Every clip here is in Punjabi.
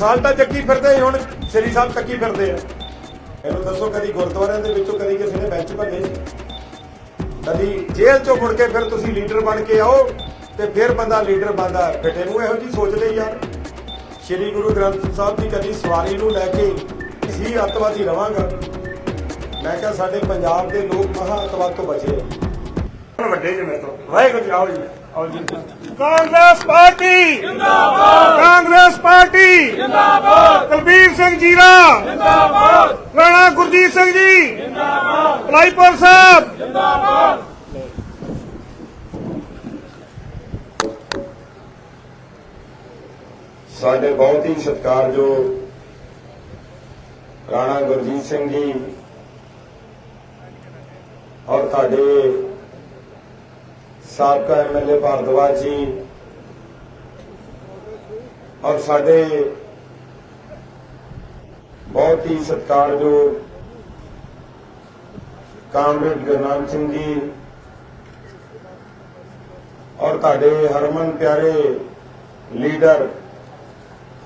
ਬਸਾਲਟਾ ਚੱਕੀ ਫਿਰਦੇ ਹੁਣ ਸ੍ਰੀ ਸਾਹਿਬ ਚੱਕੀ ਫਿਰਦੇ ਆ। ਇਹਨੂੰ ਦੱਸੋ ਕਦੀ ਗੁਰਦੁਆਰਿਆਂ ਦੇ ਵਿੱਚੋਂ ਕਦੀ ਕਿਸੇ ਨੇ ਬੈਂਚ ਭੰਨੇ ਕਦੀ ਜੇਲ੍ਹ ਚੋਂ ਮੁੜ ਕੇ ਫਿਰ ਤੁਸੀਂ ਲੀਡਰ ਬਣ ਕੇ ਆਓ ਤੇ ਫਿਰ ਬੰਦਾ ਲੀਡਰ ਬਣਦਾ ਫਿੱਟੇ ਨੂੰ ਇਹੋ ਜੀ ਸੋਚਦੇ ਯਾਰ ਸ੍ਰੀ ਗੁਰੂ ਗ੍ਰੰਥ ਸਾਹਿਬ ਦੀ ਕਦੀ ਸਵਾਰੀ ਨੂੰ ਲੈ ਕੇ ਸੀ ਅੱਤਵਾਦੀ ਰਵਾਂਗਾ। ਮੈਂ ਕਿਹਾ ਸਾਡੇ ਪੰਜਾਬ ਦੇ ਲੋਕ ਮਹਾ ਅੱਤਵਾਦ ਤੋਂ ਬਚੇ ਆ। ਵੱਡੇ ਜਿਵੇਂ ਤੋਂ। ਵਾਹਿਗੁਰੂ ਜੀ ਆਓ ਜੀ ਕਾਂਗਰਸ ਪਾਰਟੀ ਜਿੰਦਾਬਾਦ। ਕਾਂਗਰਸ ਪਾਰਟੀ ਜਿੰਦਾਬਾਦ। ਕੁਲਬੀਰ ਸਿੰਘ ਜੀਰਾ ਜਿੰਦਾਬਾਦ। ਰਾਣਾ ਗੁਰਜੀਤ ਸਿੰਘ ਜੀ ਜਿੰਦਾਬਾਦ। ਭਲਾਈਪੁਰ ਸਾਹਿਬ। ਸਾਡੇ ਬਹੁਤ ਹੀ ਸਤਿਕਾਰਯੋਗ ਰਾਣਾ ਗੁਰਜੀਤ ਸਿੰਘ ਜੀ ਔਰ ਤੁਹਾਡੇ ਸਾਬਕਾ ਐਮਐਲਏ ਭਾਰਦਵਾਜ ਜੀ ਔਰ ਸਾਡੇ ਬਹੁਤ ਹੀ ਸਤਿਕਾਰਯੋਗ ਕਾਮਰੇਡ ਗੁਰਨਾਮ ਸਿੰਘ ਜੀ ਔਰ ਤੁਹਾਡੇ ਹਰਮਨ ਪਿਆਰੇ ਲੀਡਰ,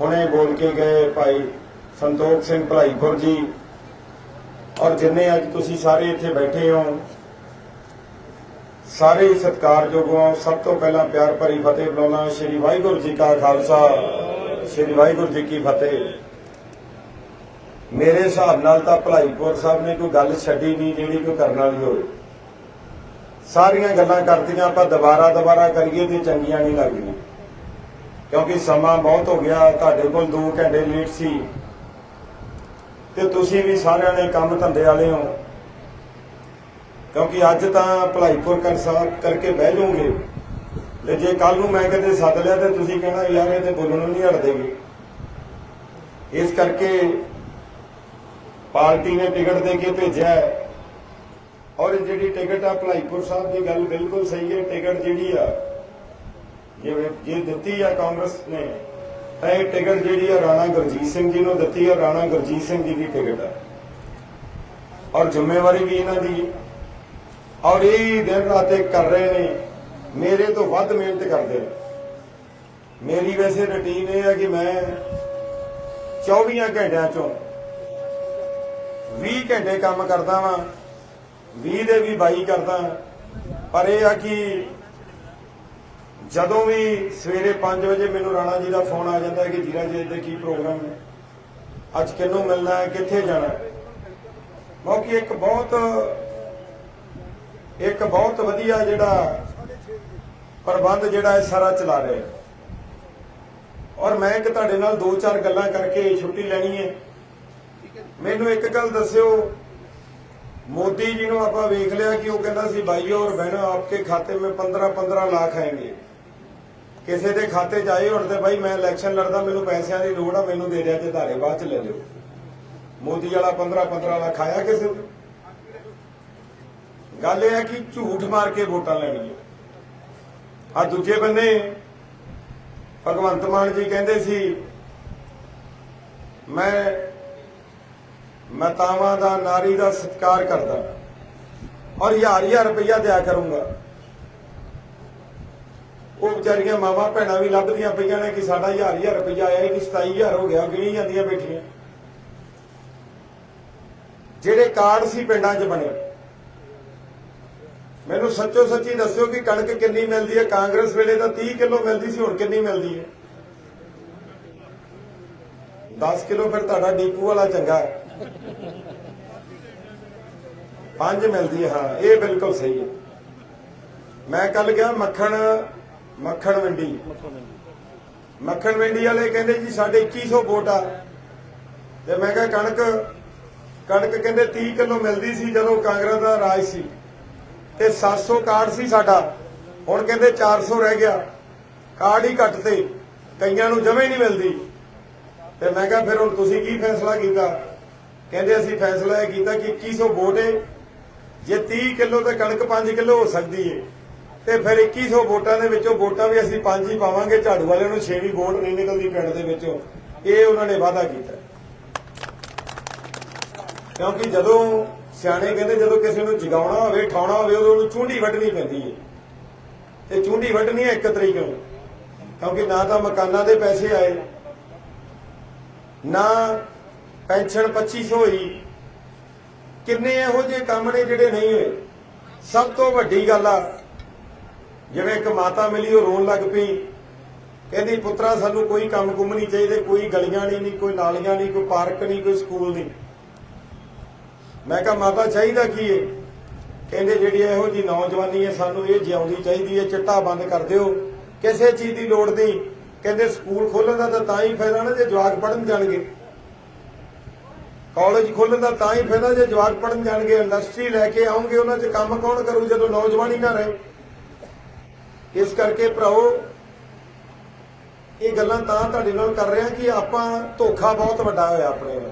ਹੁਣੇ ਬੋਲ ਕੇ ਗਏ ਭਾਈ ਸੰਤੋਖ ਸਿੰਘ ਭਲਾਈਪੁਰ ਜੀ ਔਰ ਜਿੰਨੇ ਅੱਜ ਤੁਸੀਂ ਸਾਰੇ ਇੱਥੇ ਬੈਠੇ ਹੋ ਸਾਰੇ ਹੀ ਸਤਿਕਾਰਯੋਗ ਸਭ ਤੋਂ ਪਹਿਲਾਂ ਪਿਆਰ ਭਰੀ ਫਤਿਹ ਬੁਲਾਉਣਾ ਸ਼੍ਰੀ ਵਾਹਿਗੁਰੂ ਜੀ ਕਾ ਖਾਲਸਾ। ਸ਼੍ਰੀ ਵਾਹਿਗੁਰੂ ਜੀ ਕੀ ਫਤਿਹ। ਮੇਰੇ ਹਿਸਾਬ ਨਾਲ ਤਾਂ ਭਲਾਈਪੁਰ ਸਾਹਿਬ ਨੇ ਕੋਈ ਗੱਲ ਛੱਡੀ ਨਹੀਂ, ਜਿਹੜੀ ਕੋਈ ਕਰਨ ਵਾਲੀ ਹੋਵੇ। ਸਾਰੀਆਂ ਗੱਲਾਂ ਕਰਤੀਆਂ, ਆਪਾਂ ਦੁਬਾਰਾ ਦੁਬਾਰਾ ਕਰੀਏ ਤੇ ਚੰਗੀਆਂ ਨਹੀਂ ਲੱਗਦੀਆਂ। ਕਿਉਂਕਿ ਸਮਾਂ ਬਹੁਤ ਹੋ ਗਿਆ, ਤੁਹਾਡੇ ਕੋਲ 2 ਘੰਟੇ ਲੇਟ ਸੀ। ਤੇ ਤੁਸੀਂ ਵੀ ਸਾਰਿਆਂ ਨੇ ਕੰਮ ਧੰਦੇ ਵਾਲੇ ਹੋ। ਕਿਉਂਕਿ ਅੱਜ ਤਾਂ ਭਲਾਈਪੁਰ ਕਰ ਸਾਹਿਬ ਕਰਕੇ ਬਹਿ ਜਾਓਗੇ। ਤੇ ਜੇ ਕੱਲ ਨੂੰ ਮੈਂ ਕਿਤੇ ਸੱਦ ਲਿਆ ਤੇ ਤੁਸੀਂ ਕਹਿਣਾ, ਯਾਰ, ਇਹ ਤੇ ਬੋਲਣੋਂ ਨਹੀਂ ਹਟਦੇਗੇ। ਇਸ ਕਰਕੇ ਪਾਰਟੀ ਨੇ ਟਿਕਟ ਦੇ ਕੇ ਭੇਜਿਆ ਔਰ ਜਿਹੜੀ ਟਿਕਟ ਆ ਭਲਾਈਪੁਰ ਸਾਹਿਬ ਦੀ ਗੱਲ ਬਿਲਕੁਲ ਸਹੀ ਹੈ। ਟਿਕਟ ਜਿਹੜੀ ਆ ਜੇ ਦਿੱਤੀ ਆ ਕਾਂਗਰਸ ਨੇ, ਤਾਂ ਇਹ ਟਿਕਟ ਜਿਹੜੀ ਆ ਰਾਣਾ ਗੁਰਜੀਤ ਸਿੰਘ ਜੀ ਨੂੰ ਦਿੱਤੀ ਆ। ਰਾਣਾ ਗੁਰਜੀਤ ਸਿੰਘ ਜੀ ਦੀ ਟਿਕਟ ਆ। ਔਰ ਜ਼ਿੰਮੇਵਾਰੀ ਵੀ ਇਹਨਾਂ ਦੀ ਔਰ ਇਹ ਦਿਨ ਰਾਤ ਕਰ ਰਹੇ ਨੇ, ਮੇਰੇ ਤੋਂ ਵੱਧ ਮਿਹਨਤ ਕਰਦੇ ਨੇ। ਮੇਰੀ ਵੈਸੇ ਰੁਟੀਨ ਇਹ ਹੈ ਕਿ ਮੈਂ 24 ਘੰਟਿਆਂ ਚੋਂ 20 ਘੰਟੇ ਕੰਮ ਕਰਦਾ ਵਾਂ 20 ਦੇ ਵੀ 22 ਕਰਦਾ। ਪਰ ਇਹ ਆ ਕਿ ਜਦੋਂ ਵੀ ਸਵੇਰੇ 5 ਵਜੇ ਮੈਨੂੰ ਰਾਣਾ ਜੀ ਦਾ ਫੋਨ ਆ ਜਾਂਦਾ ਕਿ ਜੀਰਾ ਜੀ ਦੇ ਕੀ ਪ੍ਰੋਗਰਾਮ ਹੈ? ਅੱਜ ਕਿਹਨੂੰ ਮਿਲਣਾ ਹੈ? ਕਿੱਥੇ ਜਾਣਾ ਹੈ? ਕਿਉਂਕਿ ਇੱਕ ਬਹੁਤ ਇੱਕ ਬਹੁਤ ਵਧੀਆ ਜਿਹੜਾ ਪ੍ਰਬੰਧ ਜਿਹੜਾ ਇਹ ਸਾਰਾ ਚਲਾ ਰਿਹਾ ਹੈ। ਔਰ ਮੈਂ ਇੱਕ ਤੁਹਾਡੇ ਨਾਲ ਦੋ ਚਾਰ ਗੱਲਾਂ ਕਰਕੇ ਛੁੱਟੀ ਲੈਣੀ ਹੈ। ਮੈਨੂੰ ਇੱਕ ਗੱਲ ਦੱਸਿਓ, ਮੋਦੀ ਜੀ ਨੂੰ ਆਪਾਂ ਵੇਖ ਲਿਆ ਕਿ ਉਹ ਕਹਿੰਦਾ ਸੀ ਭਾਈਓ ਔਰ ਬਹਿਣੋ ਆਪਕੇ ਖਾਤੇ ਮੇ 15 15 ਲੱਖ ਆਏਗੇ ਕਿਸੇ ਦੇ ਖਾਤੇ ਚ ਆਏ ਹੁਣ ਤੇ ਭਾਈ ਮੈਂ ਇਲੈਕਸ਼ਨ ਲੜਦਾ, ਮੈਨੂੰ ਪੈਸਿਆਂ ਦੀ ਲੋੜ ਆ, ਮੈਨੂੰ ਦੇ ਦਿਆ ਤੇ ਧਾਰੇ ਬਾਅਦ ਚ ਲੈ ਲਿਓ। ਮੋਦੀ ਵਾਲਾ 15 15 ਲੱਖ ਆਇਆ ਕਿਸੇ ਨੂੰ? ਗੱਲ ਇਹ ਹੈ ਕਿ ਝੂਠ ਮਾਰ ਕੇ ਵੋਟਾਂ ਲੈਣੀਆਂ ਆ ਦੂਜੇ ਬੰਨੇ ਭਗਵੰਤ ਮਾਨ ਜੀ ਕਹਿੰਦੇ ਸੀ, ਮੈਂ ਮਾਤਾਵਾਂ ਦਾ ਨਾਰੀ ਦਾ ਸਤਿਕਾਰ ਕਰਦਾ ਔਰ ਹਜ਼ਾਰ ਹਜ਼ਾਰ ਰੁਪਈਆ ਦਿਆ ਕਰੂੰਗਾ। ਉਹ ਵਿਚਾਰੀਆਂ ਮਾਵਾਂ ਭੈਣਾਂ ਵੀ ਲੱਭਦੀਆਂ ਪਈਆਂ ਨੇ ਕਿ ਸਾਡਾ ਹਜ਼ਾਰ ਹਜ਼ਾਰ ਰੁਪਈਆ ਆਇਆ ਹੀ 27000 ਹੋ ਗਿਆ, ਗਿਣੀ ਜਾਂਦੀਆਂ ਬੈਠੀਆਂ। ਜਿਹੜੇ ਕਾਰਡ ਸੀ ਪਿੰਡਾਂ 'ਚ ਬਣੇ। ਮੈਨੂੰ ਸੱਚੋ ਸੱਚੀ ਦੱਸਿਓ ਕਿ ਕਣਕ ਕਿੰਨੀ ਮਿਲਦੀ ਹੈ? ਕਾਂਗਰਸ ਵੇਲੇ ਤਾਂ 30 ਕਿਲੋ ਮਿਲਦੀ ਸੀ, ਹੁਣ ਕਿੰਨੀ ਮਿਲਦੀ ਹੈ? 10 ਕਿਲੋ ਫਿਰ ਤੁਹਾਡਾ ਡੀਪੂ ਵਾਲਾ ਚੰਗਾ ਹੈ। ਪੰਜ ਮਿਲਦੀ ਹਾਂ ਇਹ ਬਿਲਕੁਲ ਸਹੀ ਹੈ। ਮੈਂ ਕੱਲ ਗਿਆ ਮੱਖਣ ਮੱਖਣ ਮੰਡੀ। ਮੱਖਣ ਮੰਡੀ ਵਾਲੇ ਕਹਿੰਦੇ ਜੀ ਸਾਡੇ 2100 ਵੋਟ ਆ। ਤੇ ਮੈਂ ਕਿਹਾ ਕਣਕ ਕਣਕ ਕਹਿੰਦੇ 30 ਕਿਲੋ ਮਿਲਦੀ ਸੀ ਜਦੋਂ ਕਾਂਗਰਸ ਦਾ ਰਾਜ ਸੀ। ਤੇ 700 ਕਾਰਡ ਸੀ ਸਾਡਾ। ਹੁਣ ਕਹਿੰਦੇ 400 ਰਹਿ ਗਿਆ। ਕਾਰਡ ਹੀ ਘੱਟ ਤੇ ਕਈਆਂ ਨੂੰ ਜਮੇ ਨਹੀਂ ਮਿਲਦੀ। ਤੇ ਮੈਂ ਕਿਹਾ ਫਿਰ ਹੁਣ ਤੁਸੀਂ ਕੀ ਫੈਸਲਾ ਕੀਤਾ? ਕਹਿੰਦੇ ਅਸੀਂ ਫੈਸਲਾ ਇਹ ਕੀਤਾ ਕਿ 2100 ਵੋਟ ਹੈ ਜੇ 30 ਕਿਲੋ ਤੇ ਕਣਕ 5 ਕਿਲੋ ਹੋ ਸਕਦੀ ਏ। ਤੇ ਫਿਰ 2100 ਵੋਟਾਂ ਦੇ ਵਿੱਚੋਂ ਵੋਟਾਂ ਵੀ ਅਸੀਂ ਪੰਜ ਹੀ ਪਾਵਾਂਗੇ। ਝਾੜੂ ਵਾਲਿਆਂ ਨੂੰ 6ਵੀਂ ਵੋਟ ਨਹੀਂ ਨਿਕਲਦੀ ਪਿੰਡ ਦੇ ਵਿੱਚੋਂ। ਇਹ ਉਹਨਾਂ ਨੇ ਵਾਅਦਾ ਕੀਤਾ। ਕਿਉਂਕਿ ਜਦੋਂ ਸਿਆਣੇ ਕਹਿੰਦੇ ਜਦੋਂ ਕਿਸੇ ਨੂੰ ਜਗਾਉਣਾ ਹੋਵੇ, ਠਾਉਣਾ ਹੋਵੇ, ਉਦੋਂ ਉਹਨੂੰ ਚੁੰਡੀ ਵੱਢਣੀ ਪੈਂਦੀ ਹੈ ਤੇ ਚੁੰਡੀ ਵੱਢਣੀ ਹੈ ਇੱਕ ਤਰੀਕ ਨੂੰ, ਕਿਉਂਕਿ ਨਾ ਤਾਂ ਮਕਾਨਾਂ ਦੇ ਪੈਸੇ ਆਏ, ਨਾ ਪੈਨਸ਼ਨ 2500 ਹੋਈ। ਕਿੰਨੇ ਇਹੋ ਜਿਹੇ ਕੰਮ ਨੇ ਜਿਹੜੇ ਨਹੀਂ ਹੋਏ? ਸਭ ਤੋਂ ਵੱਡੀ ਗੱਲ ਆ, ਜਿਵੇਂ ਇੱਕ ਮਾਤਾ ਮਿਲੀ, ਉਹ ਰੋਣ ਲੱਗ ਪਈ। ਕਹਿੰਦੀ, ਪੁੱਤਰਾ, ਸਾਨੂੰ ਕੋਈ ਕੰਮ ਕੁੰਮ ਨਹੀਂ ਚਾਹੀਦੇ, ਕੋਈ ਗਲੀਆਂ ਨਹੀਂ ਨਹੀਂ, ਕੋਈ ਨਾਲੀਆਂ ਨਹੀਂ, ਕੋਈ ਪਾਰਕ ਨਹੀਂ, ਕੋਈ ਸਕੂਲ ਨਹੀਂ। ਮੈਂ ਕਿਹਾ, ਮਾਤਾ, ਚਾਹੀਦਾ ਕੀ ਹੈ ਕਹਿੰਦੇ, ਜਿਹੜੀ ਇਹੋ ਜੀ ਨੌਜਵਾਨੀ ਹੈ ਸਾਨੂੰ ਇਹ ਜਿਉਂਦੀ ਚਾਹੀਦੀ ਹੈ ਚਿੱਟਾ ਬੰਦ ਕਰ ਦਿਓ। ਕਿਸੇ ਚੀਜ਼ ਦੀ ਲੋੜ ਨਹੀਂ। ਕਹਿੰਦੇ, ਸਕੂਲ ਖੋਲਣ ਦਾ ਤਾਂ ਹੀ ਫਾਇਦਾ ਨਾ ਜੇ ਜਵਾਕ ਪੜਨ ਜਾਣਗੇ। ਕਾਲਜ ਖੋਲਣ ਦਾ ਤਾਂ ਹੀ ਫਾਇਦਾ ਜੇ ਜਵਾਕ ਪੜਨ ਜਾਣਗੇ। ਇੰਡਸਟਰੀ ਲੈ ਕੇ ਆਉਂਗੇ, ਉਹਨਾਂ 'ਚ ਕੰਮ ਕੌਣ ਕਰੂ ਜਦੋਂ ਨੌਜਵਾਨ ਹੀ ਨਾ ਰਹੇ? ਇਸ ਕਰਕੇ ਭਰਾਓ, ਇਹ ਗੱਲਾਂ ਤਾਂ ਤੁਹਾਡੇ ਨਾਲ ਕਰ ਰਿਹਾ ਕਿ ਆਪਾਂ ਧੋਖਾ ਬਹੁਤ ਵੱਡਾ ਹੋਇਆ ਆਪਣੇ ਨਾਲ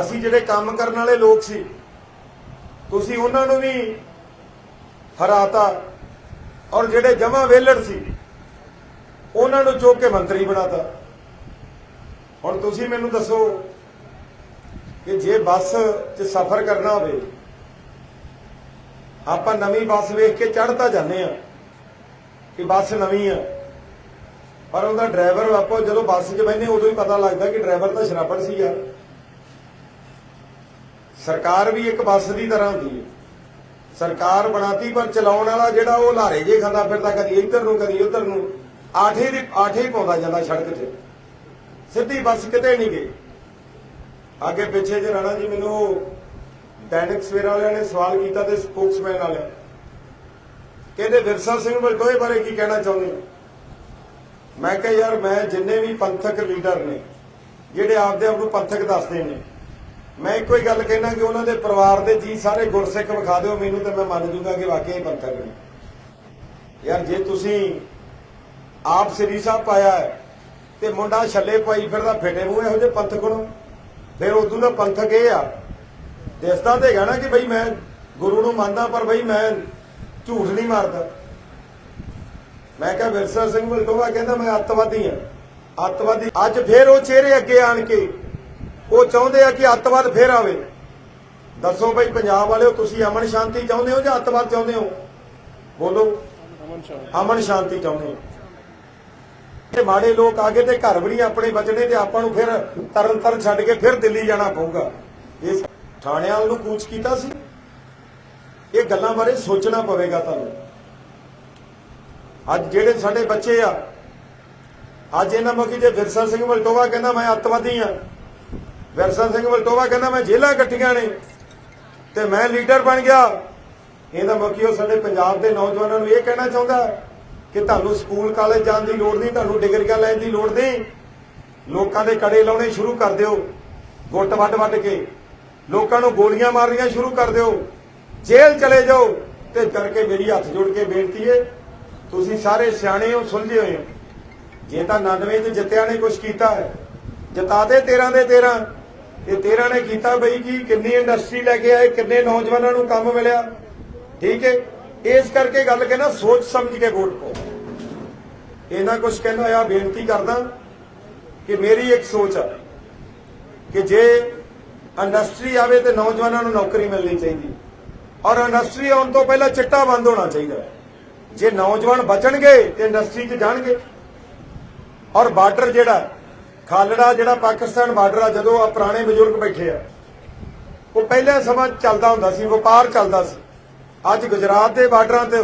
ਅਸੀਂ ਜਿਹੜੇ ਕੰਮ ਕਰਨ ਵਾਲੇ ਲੋਕ ਸੀ, ਤੁਸੀਂ ਉਹਨਾਂ ਨੂੰ ਵੀ ਹਰਾਤਾ। ਔਰ ਜਿਹੜੇ ਜਮਾ ਵੇਲੜ ਸੀ, ਉਹਨਾਂ ਨੂੰ ਚੁੱਕ ਕੇ ਮੰਤਰੀ ਬਣਾਤਾ। ਹੁਣ ਤੁਸੀਂ ਮੈਨੂੰ ਦੱਸੋ ਕਿ ਜੇ ਬੱਸ 'ਚ ਸਫ਼ਰ ਕਰਨਾ ਹੋਵੇ, ਆਪਾਂ ਨਵੀਂ ਬੱਸ ਵੇਖ ਕੇ ਚੜ੍ਹ ਤਾਂ ਜਾਂਦੇ ਆ ਕਿ ਬੱਸ ਨਵੀਂ ਆ। ਪਰ ਉਹਦਾ ਡਰਾਈਵਰ ਆਪੋ ਜਦੋਂ ਬੱਸ 'ਚ ਬੈਠੇ ਉਦੋਂ ਹੀ ਪਤਾ ਲੱਗਦਾ ਕਿ ਡਰਾਈਵਰ ਤਾਂ ਸ਼ਰਾਬੜ ਸੀ ਯਾਰ। ਸਰਕਾਰ ਵੀ ਇੱਕ ਬੱਸ ਦੀ ਤਰ੍ਹਾਂ ਹੁੰਦੀ ਹੈ। ਸਰਕਾਰ ਬਣਾਤੀ ਪਰ ਚਲਾਉਣ ਵਾਲਾ ਜਿਹੜਾ ਉਹ ਲਾਰੇ ਜੇ ਖਾਂਦਾ ਫਿਰਦਾ ਕਦੀ ਇੱਧਰ ਨੂੰ, ਕਦੀ ਉੱਧਰ ਨੂੰ, ਆਠੇ ਦੀ, ਆਠੇ ਪਾਉਂਦਾ ਜਾਂਦਾ ਸੜਕ 'ਤੇ। ਸਿੱਧੀ ਬੱਸ ਕਿਤੇ ਨਹੀਂ ਗਈ। ਅੱਗੇ ਪਿੱਛੇ ਜੇ ਰਾਣਾ ਜੀ ਮੈਨੂੰ ਦੈਨਿਕ ਸਵੇਰਾ ਵਾਲਿਆਂ ਨੇ ਸਵਾਲ ਕੀਤਾ ਤੇ ਸਪੋਕਸਮੈਨ ਵਾਲਿਆਂ ਕਹਿੰਦੇ, ਵਿਰਸਾ ਸਿੰਘ ਬਲਟੋਏ ਬਾਰੇ ਕੀ ਕਹਿਣਾ ਚਾਹੁੰਦੇ ਮੈਂ ਕਿਹਾ, ਯਾਰ, ਮੈਂ ਜਿੰਨੇ ਵੀ ਪੰਥਕ ਲੀਡਰ ਨੇ, ਜਿਹੜੇ ਆਪਦੇ ਆਪ ਨੂੰ ਪੰਥਕ ਦੱਸਦੇ ਨੇ ਮੈਂ ਇੱਕੋ ਹੀ ਗੱਲ ਕਹਿਣਾ ਕਿ ਉਹਨਾਂ ਦੇ ਪਰਿਵਾਰ ਦੇ ਜੀ ਸਾਰੇ ਗੁਰਸਿੱਖ ਵਿਖਾ ਦਿਓ, ਮੈਨੂੰ ਤੇ ਮੈਂ ਮੰਨ ਜੂਗਾ ਕਿ ਵਾਕਈ ਇਹ ਪੰਥਕ ਨੇ। ਯਾਰ, ਜੇ ਤੁਸੀਂ ਆਪ ਸ੍ਰੀ ਸਾਹਿਬ ਪਾਇਆ ਹੈ ਤੇ ਮੁੰਡਾ ਛੱਲੇ ਪਾਈ ਫਿਰਦਾ, ਫੇਟੇ ਮੂੰਹ ਇਹੋ ਜਿਹੇ ਪੰਥਕ ਨੂੰ ਫਿਰ ਉਦੋਂ ਦਾ ਪੰਥਕ ਇਹ ਆ। ਦਿਸਦਾ ਤੇ ਹੈਗਾ ਨਾ ਕਿ ਬਈ ਮੈਂ ਗੁਰੂ ਨੂੰ ਮੰਨਦਾ, ਪਰ ਬਈ ਮੈਂ ਝੂਠ ਨਹੀਂ ਮਾਰਦਾ। ਮੈਂ ਕਿਹਾ, ਵਿਰਸਾ ਸਿੰਘ ਬਲਟੋਆ ਕਹਿੰਦਾ, ਮੈਂ ਅੱਤਵਾਦੀ ਹਾਂ। ਅੱਤਵਾਦੀ ਅੱਜ ਫੇਰ ਉਹ ਚਿਹਰੇ ਅੱਗੇ ਆਣ ਕੇ ਉਹ ਚਾਹੁੰਦੇ ਆ ਕਿ ਅੱਤਵਾਦ ਫੇਰ ਆਵੇ। ਦੱਸੋ ਬਈ, ਪੰਜਾਬ ਵਾਲਿਓ, ਤੁਸੀਂ ਅਮਨ ਸ਼ਾਂਤੀ ਚਾਹੁੰਦੇ ਹੋ ਜਾਂ ਅੱਤਵਾਦ ਚਾਹੁੰਦੇ ਹੋ? ਬੋਲੋ। ਅਮਨ ਸ਼ਾਂਤੀ ਚਾਹੁੰਦੇ ਹੋ। ਤੇ ਮਾੜੇ ਲੋਕ ਆਗੇ ਤੇ ਘਰ ਵੀ ਨਹੀਂ ਆਪਣੇ ਬਚਣੇ ਤੇ ਆਪਾਂ ਨੂੰ ਫਿਰ ਤਰਨ ਤਰਨ ਛੱਡ ਕੇ ਫਿਰ ਦਿੱਲੀ ਜਾਣਾ ਪਊਗਾ। ਇਸ ਥਾਣਿਆਂ ਨੂੰ ਕੂਚ ਕੀਤਾ ਸੀ। ਇਹ ਗੱਲਾਂ ਬਾਰੇ ਸੋਚਣਾ ਪਵੇਗਾ ਤੁਹਾਨੂੰ। ਅੱਜ ਜਿਹੜੇ ਸਾਡੇ ਬੱਚੇ ਆ, ਅੱਜ ਇਹਨਾਂ ਮੌਕੇ ਜੇ ਵਿਰਸਾ ਸਿੰਘ ਮਲਟੋਵਾ ਕਹਿੰਦਾ ਮੈਂ ਅੱਤਵਾਦੀ ਆ ਵਿਰਸਾ ਸਿੰਘ ਵਲਟੋਵਾ ਕਹਿੰਦਾ, ਮੈਂ ਜੇਲਾਂ ਇਕੱਠੀਆਂ ਨੇ ਤੇ ਮੈਂ ਲੀਡਰ ਬਣ ਗਿਆ। ਇਹਦਾ ਮੌਕੇ ਸਾਡੇ ਪੰਜਾਬ ਦੇ ਨੌਜਵਾਨਾਂ ਨੂੰ ਇਹ ਕਹਿਣਾ ਚਾਹੁੰਦਾ ਕਿ ਤੁਹਾਨੂੰ ਸਕੂਲ, ਕਾਲਜ ਜਾਣ ਦੀ ਲੋੜ ਨਹੀਂ, ਤੁਹਾਨੂੰ ਡਿਗਰੀਆਂ ਲੈਣ ਦੀ ਲੋੜ ਨਹੀਂ। ਲੋਕਾਂ ਦੇ ਕੜੇ ਲਾਉਣੇ ਸ਼ੁਰੂ ਕਰ ਦਿਓ, ਗੁੱਟ ਵੱਡ ਵੱਡ ਕੇ। ਲੋਕਾਂ ਨੂੰ ਗੋਲੀਆਂ ਮਾਰਨੀਆਂ ਸ਼ੁਰੂ ਕਰ ਦਿਓ। ਜੇਲ੍ਹ ਚਲੇ ਜਾਓ ਤੇ ਕਰਕੇ ਮੇਰੀ ਹੱਥ ਜੋੜ ਕੇ ਬੇਨਤੀ ਏ ਤੁਸੀਂ ਸਾਰੇ ਸਿਆਣੇ ਹੋ, ਸੁਲਝੇ ਹੋਏ ਹੋ। ਜੇ ਤਾਂ 99 ਚ ਜਿੱਤਿਆ ਨੇ ਕੁਝ ਕੀਤਾ ਹੈ, ਜਿਤਾ ਦੇ 13 ਦੇ 13 ਇਹ 13 ਨੇ ਕੀਤਾ ਬਈ ਕੀ ਕਿੰਨੀ ਇੰਡਸਟਰੀ ਲੈ ਕੇ ਆਏ, ਕਿੰਨੇ ਨੌਜਵਾਨਾਂ ਨੂੰ ਕੰਮ ਮਿਲਿਆ। ਠੀਕ ਹੈ? ਇਸ ਕਰਕੇ ਗੱਲ ਕਹਿਣਾ ਸੋਚ ਸਮਝ ਕੇ ਵੋਟ ਪਾਓ। ਇਹਨਾਂ ਕੁਝ ਕਹਿੰਦਾ ਆ ਬੇਨਤੀ ਕਰਦਾ ਕਿ ਮੇਰੀ ਇੱਕ ਸੋਚ ਆ ਕਿ ਜੇ ਇੰਡਸਟਰੀ ਆਵੇ ਤੇ ਨੌਜਵਾਨਾਂ ਨੂੰ ਨੌਕਰੀ ਮਿਲਣੀ ਚਾਹੀਦੀ। ਔਰ ਇੰਡਸਟਰੀ ਆਉਣ ਤੋਂ ਪਹਿਲਾਂ ਚਿੱਟਾ ਬੰਦ ਹੋਣਾ ਚਾਹੀਦਾ। ਜੇ ਨੌਜਵਾਨ ਬਚਣਗੇ ਤੇ ਇੰਡਸਟਰੀ 'ਚ ਜਾਣਗੇ। ਔਰ ਬਾਰਡਰ ਜਿਹੜਾ ਖਾਲੜਾ ਜਿਹੜਾ ਪਾਕਿਸਤਾਨ ਬਾਰਡਰ ਆ, ਜਦੋਂ ਆ ਪੁਰਾਣੇ ਬਜ਼ੁਰਗ ਬੈਠੇ ਆ, ਉਹ ਪਹਿਲੇ ਸਮਾਂ ਚੱਲਦਾ ਹੁੰਦਾ ਸੀ, ਵਪਾਰ ਚੱਲਦਾ ਸੀ। ਅੱਜ ਗੁਜਰਾਤ ਦੇ ਬਾਰਡਰਾਂ ਤੇ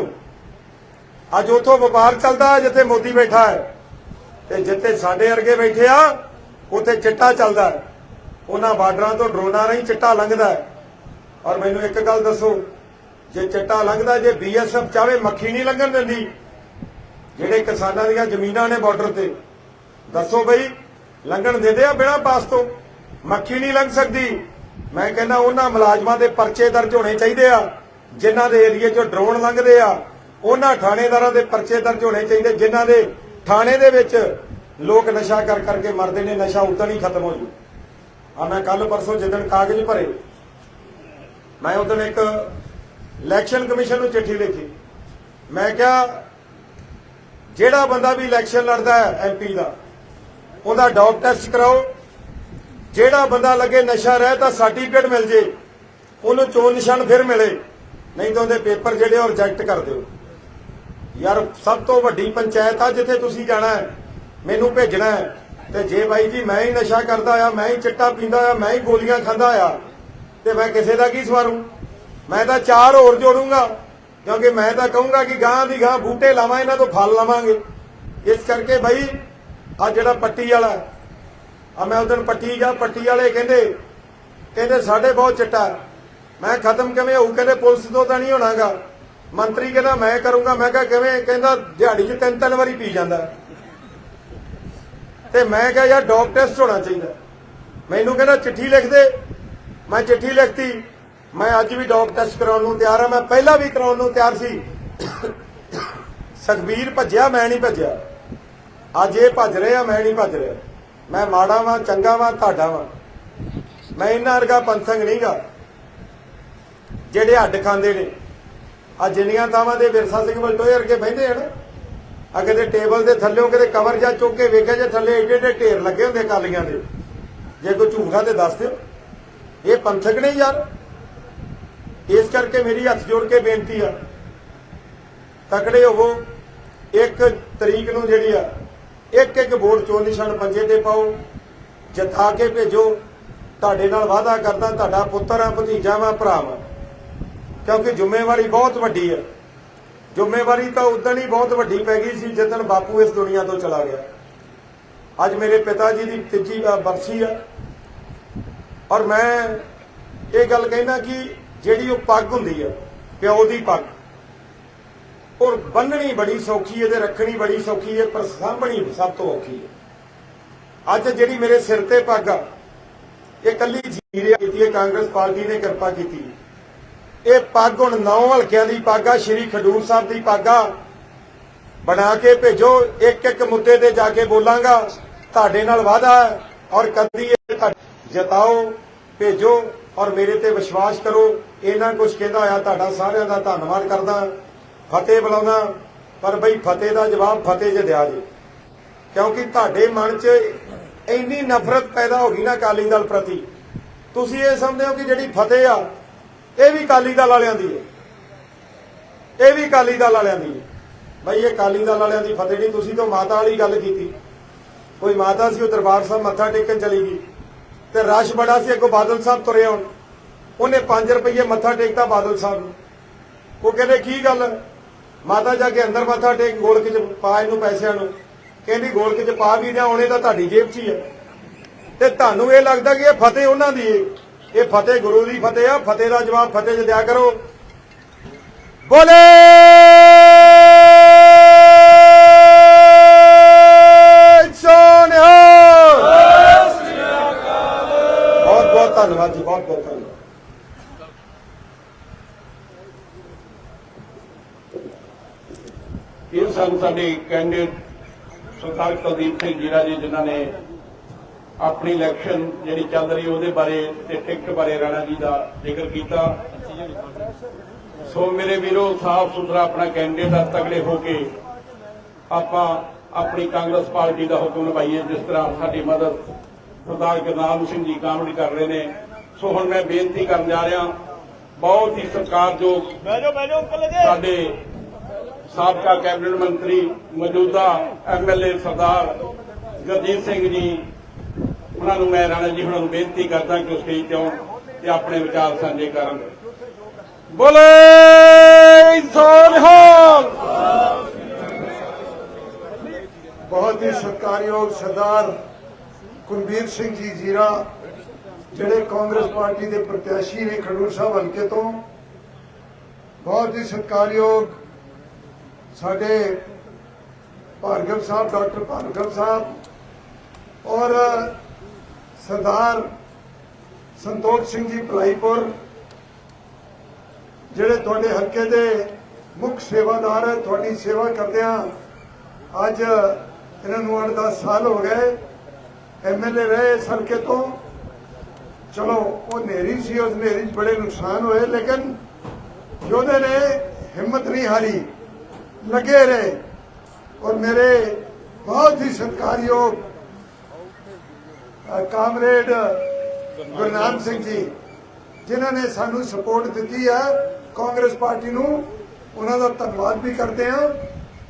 ਅੱਜ ਉਥੋਂ ਵਪਾਰ ਚੱਲਦਾ ਜਿੱਥੇ ਮੋਦੀ ਬੈਠਾ ਹੈ, ਤੇ ਜਿੱਥੇ ਸਾਡੇ ਅਰਗੇ ਬੈਠੇ ਆ, ਉੱਥੇ ਚਿੱਟਾ ਚੱਲਦਾ ਹੈ। ਉਹਨਾਂ ਬਾਰਡਰਾਂ ਤੋਂ ਡਰੋਨਾਂ ਰਾਹੀਂ ਚਿੱਟਾ ਲੰਘਦਾ ਹੈ। ਔਰ ਮੈਨੂੰ ਇੱਕ ਗੱਲ ਦੱਸੋ, ਜੇ ਚਿੱਟਾ ਲੰਘਦਾ, ਜੇ ਬੀਐਸਐਫ ਚਾਵੇ ਮੱਖੀ ਨਹੀਂ ਲੰਘਣ ਦਿੰਦੀ, ਜਿਹੜੇ ਕਿਸਾਨਾਂ ਦੀਆਂ ਜ਼ਮੀਨਾਂ ਨੇ ਬਾਰਡਰ ਤੇ, ਦੱਸੋ ਬਈ ਲੰਘਣ ਦਿੰਦੇ ਆ ਬਿਨਾਂ ਪਾਸ ਤੋਂ। ਮੱਖੀ ਨਹੀਂ ਲੰਘ ਸਕਦੀ। ਮੈਂ ਕਹਿੰਦਾ ਉਹਨਾਂ ਮੁਲਾਜ਼ਮਾਂ ਦੇ ਪਰਚੇ ਦਰਜ ਹੋਣੇ ਚਾਹੀਦੇ ਆ, ਜਿਨ੍ਹਾਂ ਦੇ ਏਰੀਏ 'ਚੋਂ ਡਰੋਨ ਲੰਘਦੇ ਆ। ਉਹਨਾਂ ਥਾਣੇਦਾਰਾਂ ਦੇ ਪਰਚੇ ਦਰਜ ਹੋਣੇ ਚਾਹੀਦੇ, ਜਿਨ੍ਹਾਂ ਦੇ ਥਾਣੇ ਦੇ ਵਿੱਚ ਲੋਕ ਨਸ਼ਾ ਕਰ ਕਰਕੇ ਮਰਦੇ ਨੇ, ਨਸ਼ਾ ਉਦੋਂ ਹੀ ਖਤਮ ਹੋ ਜੂ। ਆ ਮੈਂ ਕੱਲ ਪਰਸੋਂ ਜਿੱਦਣ ਕਾਗਜ਼ ਭਰੇ, ਮੈਂ ਉਦੋਂ ਇੱਕ ਇਲੈਕਸ਼ਨ ਕਮਿਸ਼ਨ ਨੂੰ ਚਿੱਠੀ ਲਿਖੀ। ਮੈਂ ਕਿਹਾ, ਜਿਹੜਾ ਬੰਦਾ ਵੀ ਇਲੈਕਸ਼ਨ ਲੜਦਾ ਹੈ ਐਮਪੀ ਦਾ ਉਹਦਾ ਡੌਪ ਟੈਸਟ ਕਰਾਓ। ਜਿਹੜਾ ਬੰਦਾ ਲੱਗੇ ਨਸ਼ਾ ਰਹਿ ਤਾਂ ਸਰਟੀਫਿਕੇਟ ਮਿਲ ਜੇ, ਉਹਨੂੰ ਚੋਣ ਨਿਸ਼ਾਨ ਫਿਰ ਮਿਲੇ। ਨਹੀਂ ਤਾਂ ਉਹਦੇ ਪੇਪਰ ਜਿਹੜੇ ਉਹ ਰਿਜੈਕਟ ਕਰ ਦਿਓ। ਯਾਰ, ਸਭ ਤੋਂ ਵੱਡੀ ਪੰਚਾਇਤ ਆ ਜਿੱਥੇ ਤੁਸੀਂ ਜਾਣਾ ਹੈ, ਮੈਨੂੰ ਭੇਜਣਾ ਹੈ। ਤੇ ਜੇ ਬਾਈ ਜੀ ਮੈਂ ਹੀ ਨਸ਼ਾ ਕਰਦਾ ਆ, ਮੈਂ ਹੀ ਚਿੱਟਾ ਪੀਂਦਾ ਆ, ਮੈਂ ਹੀ ਗੋਲੀਆਂ ਖਾਂਦਾ ਆ, ਤੇ ਮੈਂ ਕਿਸੇ ਦਾ ਕੀ ਸਵਾਰੂੰ? ਮੈਂ ਤਾਂ ਚਾਰ ਹੋਰ ਜੋੜੂੰਗਾ, ਕਿਉਂਕਿ ਮੈਂ ਤਾਂ ਕਹੂੰਗਾ ਕਿ ਗਾਂ ਦੀ ਗਾਂ ਬੂਟੇ ਲਾਵਾਂ, ਇਹਨਾਂ ਤੋਂ ਫਲ ਲਵਾਂਗੇ। ਇਸ ਕਰਕੇ ਬਾਈ ਆ ਜਿਹੜਾ ਪੱਟੀ ਵਾਲਾ। ਆ ਮੈਂ ਉਦੋਂ ਪੱਟੀ ਗਿਆ, ਪੱਟੀ ਵਾਲੇ ਕਹਿੰਦੇ ਕਹਿੰਦੇ ਸਾਡੇ ਬਹੁਤ ਚਿੱਟਾ। ਮੈਂ ਖਤਮ ਕਿਵੇਂ ਹੋਊ? ਕਹਿੰਦੇ, ਪੁਲਿਸ ਤੋਂ ਤਾਂ ਨਹੀਂ ਹੋਣਾਗਾ। ਮੰਤਰੀ ਕਹਿੰਦਾ, ਮੈਂ ਕਰੂੰਗਾ। ਮੈਂ ਕਿਹਾ, ਕਿਵੇਂ? ਕਹਿੰਦਾ, ਦਿਹਾੜੀ 'ਚ ਤਿੰਨ ਤਿੰਨ ਵਾਰੀ ਪੀ ਜਾਂਦਾ। ਤੇ ਮੈਂ ਕਿਹਾ, ਯਾਰ ਡੋਪ ਟੈਸਟ ਹੋਣਾ ਚਾਹੀਦਾ। ਮੈਨੂੰ ਕਹਿੰਦਾ, ਚਿੱਠੀ ਲਿਖ ਦੇ। ਮੈਂ ਚਿੱਠੀ ਲਿਖਤੀ। ਮੈਂ ਅੱਜ ਵੀ ਡੋਪ ਟੈਸਟ ਕਰਾਉਣ ਨੂੰ ਤਿਆਰ ਆ। ਮੈਂ ਪਹਿਲਾਂ ਵੀ ਕਰਾਉਣ ਨੂੰ ਤਿਆਰ ਸੀ। ਸਖਬੀਰ ਭੱਜਿਆ, ਮੈਂ ਨਹੀਂ ਭੱਜਿਆ। ਅੱਜ ਇਹ ਭੱਜ ਰਹੇ ਆ, ਮੈਂ ਨਹੀਂ ਭੱਜ ਰਿਹਾ। ਮੈਂ ਮਾੜਾ ਵਾਂ, ਚੰਗਾ ਵਾਂ, ਤੁਹਾਡਾ ਵਾਂ। ਮੈਂ ਇਹਨਾਂ ਵਰਗਾ ਪੰਥੰਗ ਨਹੀਂਗਾ, ਜਿਹੜੇ ਹੱਡ ਖਾਂਦੇ ਨੇ। ਆ ਜਿੰਨੀਆਂ ਤਾਵਾਂ ਦੇ ਵਿਰਸਾ ਸਿੰਘ ਬਲਟੋਏ ਵਰਗੇ ਬਹਿੰਦੇ ਹਨ ਆ ਕਿਤੇ ਟੇਬਲ ਦੇ ਥੱਲੇੋਂ ਕਿਤੇ ਕਵਰ ਜਾਂ ਚੁੱਕ ਕੇ ਵੇਖਿਆ ਜੇ ਥੱਲੇ ਏਡੇ ਏਡੇ ਢੇਰ ਲੱਗੇ ਹੁੰਦੇ ਕਾਲੀਆਂ ਦੇ। ਜੇ ਕੋਈ ਝੂਠਾ ਤੇ ਦੱਸ ਦਿਓ। ਇਹ ਪੰਥਕ ਨਹੀਂ ਯਾਰ। ਇਸ ਕਰਕੇ ਮੇਰੀ ਹੱਥ ਜੋੜ ਕੇ ਬੇਨਤੀ ਆ। ਤਕੜੇ ਹੋਵੋ। ਇੱਕ ਤਰੀਕ ਨੂੰ ਜਿਹੜੀ ਆ ਇੱਕ ਇੱਕ ਵੋਟ ਚੋਣ ਨਿਸ਼ਾਨ ਪੰਜੇ ਤੇ ਪਾਓ। ਜਿਤਾ ਕੇ ਭੇਜੋ ਤੁਹਾਡੇ ਨਾਲ ਵਾਅਦਾ ਕਰਦਾ ਤੁਹਾਡਾ ਪੁੱਤਰ ਆ ਭਤੀਜਾ ਵਾ ਭਰਾ ਵਾ। ਕਿਉਂਕਿ ਜ਼ਿੰਮੇਵਾਰੀ ਬਹੁਤ ਵੱਡੀ ਹੈ ਜ਼ਿੰਮੇਵਾਰੀ ਤਾਂ ਉਦੋਂ ਹੀ ਬਹੁਤ ਵੱਡੀ ਪੈ ਗਈ ਸੀ ਜਦੋਂ ਬਾਪੂ ਇਸ ਦੁਨੀਆ ਤੋਂ ਚਲਾ ਗਿਆ। ਅੱਜ ਮੇਰੇ ਪਿਤਾ ਜੀ ਦੀ ਤੀਜੀ ਅ, ਬਰਸੀ ਆ। ਔਰ ਮੈਂ ਇਹ ਗੱਲ ਕਹਿਣਾ ਕਿ ਜਿਹੜੀ ਉਹ ਪੱਗ ਹੁੰਦੀ ਹੈ ਪਿਓ ਦੀ ਪੱਗ ਔਰ ਬੰਨਣੀ ਬੜੀ ਸੌਖੀ ਹੈ ਤੇ ਰੱਖਣੀ ਬੜੀ ਸੌਖੀ ਹੈ, ਪਰ ਸਾਂਭਣੀ ਸਭ ਤੋਂ ਔਖੀ ਹੈ। ਅੱਜ ਜਿਹੜੀ ਮੇਰੇ ਸਿਰ ਤੇ ਪੱਗ ਆ, ਇਹ ਕੱਲੀ ਜੀਰੇ ਕੀਤੀ ਹੈ, ਕਾਂਗਰਸ ਪਾਰਟੀ ਨੇ ਕਿਰਪਾ ਕੀਤੀ ਇਹ ਪੱਗ ਹੁਣ ਨੌ ਹਲਕਿਆਂ ਦੀ ਪੱਗ ਆ, ਸ਼੍ਰੀ ਖਡੂਰ ਸਾਹਿਬ ਦੀ ਪੱਗ ਆ। ਬਣਾ ਕੇ ਭੇਜੋ, ਇੱਕ ਇੱਕ ਮੁੱਦੇ ਤੇ ਜਾ ਕੇ ਬੋਲਾਂਗਾ। ਤੁਹਾਡੇ ਨਾਲ ਵਾਅਦਾ ਹੈ ਔਰ ਕਦੀ ਇਹ ਤੁਹਾ- ਭੇਜੋ ਔਰ ਮੇਰੇ ਤੇ ਵਿਸ਼ਵਾਸ ਕਰੋ। ਇਹਨਾਂ ਕੁਝ ਕਹਿੰਦਾ ਹੋਇਆ, ਤੁਹਾਡਾ ਸਾਰਿਆਂ ਦਾ ਧੰਨਵਾਦ ਕਰਦਾ। ਫਤਿਹ ਬੁਲਾਉਣਾ ਪਰ ਬਈ ਫਤਿਹ ਦਾ ਜਵਾਬ ਫਤਿਹ 'ਚ ਦਿਆ ਜੀ। ਕਿਉਂਕਿ ਤੁਹਾਡੇ ਮਨ 'ਚ ਇੰਨੀ ਨਫ਼ਰਤ ਪੈਦਾ ਹੋ ਗਈ ਨਾ ਅਕਾਲੀ ਦਲ ਪ੍ਰਤੀ। ਤੁਸੀਂ ਇਹ ਸਮਝਦੇ ਹੋ ਕਿ ਜਿਹੜੀ ਫਤਿਹ ਆ, ਇਹ ਵੀ ਅਕਾਲੀ ਦਲ ਵਾਲਿਆਂ ਦੀ ਹੈ। ਇਹ ਵੀ ਅਕਾਲੀ ਦਲ ਵਾਲਿਆਂ ਦੀ ਹੈ। ਬਈ ਇਹ ਅਕਾਲੀ ਦਲ ਵਾਲਿਆਂ ਦੀ ਫਤਿਹ ਨਹੀਂ, ਤੁਸੀਂ ਤਾਂ ਮਾਤਾ ਵਾਲੀ ਗੱਲ ਕੀਤੀ। ਕੋਈ ਮਾਤਾ ਸੀ, ਉਹ ਦਰਬਾਰ ਸਾਹਿਬ ਮੱਥਾ ਟੇਕਣ ਚਲੀ ਗਈ। ਤੇ ਰਸ਼ ਬੜਾ ਸੀ, ਅੱਗੋਂ ਬਾਦਲ ਸਾਹਿਬ ਤੁਰੇ ਆਉਣ। ਉਹਨੇ 5 ਰੁਪਏ ਮੱਥਾ ਟੇਕਤਾ ਬਾਦਲ ਸਾਹਿਬ ਨੂੰ। ਉਹ ਕਹਿੰਦੇ, ਕੀ ਗੱਲ? ਮਾਤਾ ਜਾ ਕੇ ਅੰਦਰ ਮੱਥਾ ਟੇਕ ਗੋਲਕ ਚ ਪਾ ਇਹਨੂੰ ਪੈਸਿਆਂ ਨੂੰ। ਕਹਿੰਦੀ ਗੋਲਕ ਚ ਪਾ ਵੀ ਨਾ ਉਹਨੇ ਤਾਂ ਤੁਹਾਡੀ ਜੇਬ 'ਚ ਹੀ ਹੈ ਤੇ ਤੁਹਾਨੂੰ ਇਹ ਲੱਗਦਾ ਕਿ ਇਹ ਫਤਿਹ ਉਹਨਾਂ ਦੀ ਹੈ ਇਹ ਫਤਿਹ ਗੁਰੂ ਦੀ ਫਤਿਹ ਆ। ਫਤਿਹ ਦਾ ਜਵਾਬ ਫਤਿਹ 'ਚ ਦਿਆ ਕਰੋ। ਬੋਲੇ ਸੋਨਿਆ ਬਹੁਤ ਬਹੁਤ ਧੰਨਵਾਦ ਜੀ ਬਹੁਤ ਬਹੁਤ ਧੰਨਵਾਦ ਇਹ ਸਨ ਸਾਡੇ ਕੈਂਡੀਡੇਟ ਸਰਦਾਰ ਕੁਲਦੀਪ ਸਿੰਘ ਜੀਰਾ ਜੀ ਜਿਨ੍ਹਾਂ ਨੇ ਆਪਣੀ ਇਲੈਕਸ਼ਨ ਜਿਹੜੀ ਚੱਲ ਰਹੀ ਉਹਦੇ ਬਾਰੇ ਤੇ ਟਿਕਟ ਬਾਰੇ ਰਾਣਾ ਜੀ ਦਾ ਜ਼ਿਕਰ ਕੀਤਾ। ਸੋ ਮੇਰੇ ਵੀਰੋ ਸਾਫ਼ ਸੁਥਰਾ ਆਪਣਾ ਕੈਂਡੀਡੇਟ ਆ ਤਗੜੇ ਹੋ ਕੇ ਆਪਾਂ ਆਪਣੀ ਕਾਂਗਰਸ ਪਾਰਟੀ ਦਾ ਹੁਕਮ ਨਿਭਾਈਏ ਜਿਸ ਤਰ੍ਹਾਂ ਸਾਡੀ ਮਦਦ ਸਰਦਾਰ ਗੁਰਨਾਮ ਸਿੰਘ ਜੀ ਕਾਮੜੀ ਕਰ ਰਹੇ ਨੇ। ਸੋ ਹੁਣ ਮੈਂ ਬੇਨਤੀ ਕਰਨ ਜਾ ਰਿਹਾ ਬਹੁਤ ਹੀ ਸਤਿਕਾਰਯੋਗ ਬੈਜੋ ਬੈਜੋ ਅੰਕਲ ਜੀ ਸਾਡੇ ਸਾਬਕਾ ਕੈਬਨਿਟ ਮੰਤਰੀ ਮੌਜੂਦਾ ਐਮਐਲਏ ਸਰਦਾਰ ਗੁਰਜੀਤ ਸਿੰਘ ਜੀ, ਉਹਨਾਂ ਨੂੰ ਮੈਂ ਰਾਣਾ ਜੀ ਉਹਨਾਂ ਨੂੰ ਬੇਨਤੀ ਕਰਦਾ ਕਿ ਉਹ ਸਟੇਜ ਤੇ ਆਉਣ ਤੇ ਆਪਣੇ ਵਿਚਾਰ ਸਾਂਝੇ ਕਰਨ। ਬੋਲੇ ਸੋਨਿਹਾਲ ਬਹੁਤ ਹੀ ਸਤਿਕਾਰਯੋਗ ਸਰਦਾਰ ਕੁਲਬੀਰ ਸਿੰਘ ਜੀ ਜੀਰਾ, ਜਿਹੜੇ ਕਾਂਗਰਸ ਪਾਰਟੀ ਦੇ ਪ੍ਰਤਿਆਸ਼ੀ ਨੇ ਖਡੂਰ ਸਾਹਿਬ ਹਲਕੇ ਤੋਂ। ਬਹੁਤ ਹੀ ਸਤਿਕਾਰਯੋਗ ਸਾਡੇ ਭਾਰਗਵ ਸਾਹਿਬ, ਡਾਕਟਰ ਭਾਰਗਵ ਸਾਹਿਬ ਔਰ ਸਰਦਾਰ ਸੰਤੋਖ ਸਿੰਘ ਜੀ ਭਲਾਈਪੁਰ, ਜਿਹੜੇ ਤੁਹਾਡੇ ਹਲਕੇ ਦੇ ਮੁੱਖ ਸੇਵਾਦਾਰ ਹੈ, ਤੁਹਾਡੀ ਸੇਵਾ ਕਰਦਿਆਂ ਅੱਜ ਇਹਨਾਂ ਨੂੰ 8-10 ਸਾਲ ਹੋ ਗਏ ਐਮਐਲਏ ਰਹੇ ਇਸ ਹਲਕੇ ਤੋਂ। ਚਲੋ, ਉਹ ਨੇਰੀ ਸੀ, ਉਸ ਨੇਰੀ 'ਚ ਬੜੇ ਨੁਕਸਾਨ ਹੋਏ, ਲੇਕਿਨ ਯੋਧੇ ਨੇ ਹਿੰਮਤ ਨਹੀਂ ਹਾਰੀ। ਲੱਗੇ ਰਹੇ ਔਰ ਮੇਰੇ ਬਹੁਤ ਹੀ ਸਤਿਕਾਰਯੋਗ ਅ, ਕਾਮਰੇਡ ਗੁਰਨਾਮ ਸਿੰਘ ਜੀ ਜਿਨ੍ਹਾਂ ਨੇ ਸਾਨੂੰ ਸਪੋਰਟ ਦਿੱਤੀ ਹੈ ਕਾਂਗਰਸ ਪਾਰਟੀ ਨੂੰ ਉਹਨਾਂ ਦਾ ਧੰਨਵਾਦ ਵੀ ਕਰਦੇ ਹਾਂ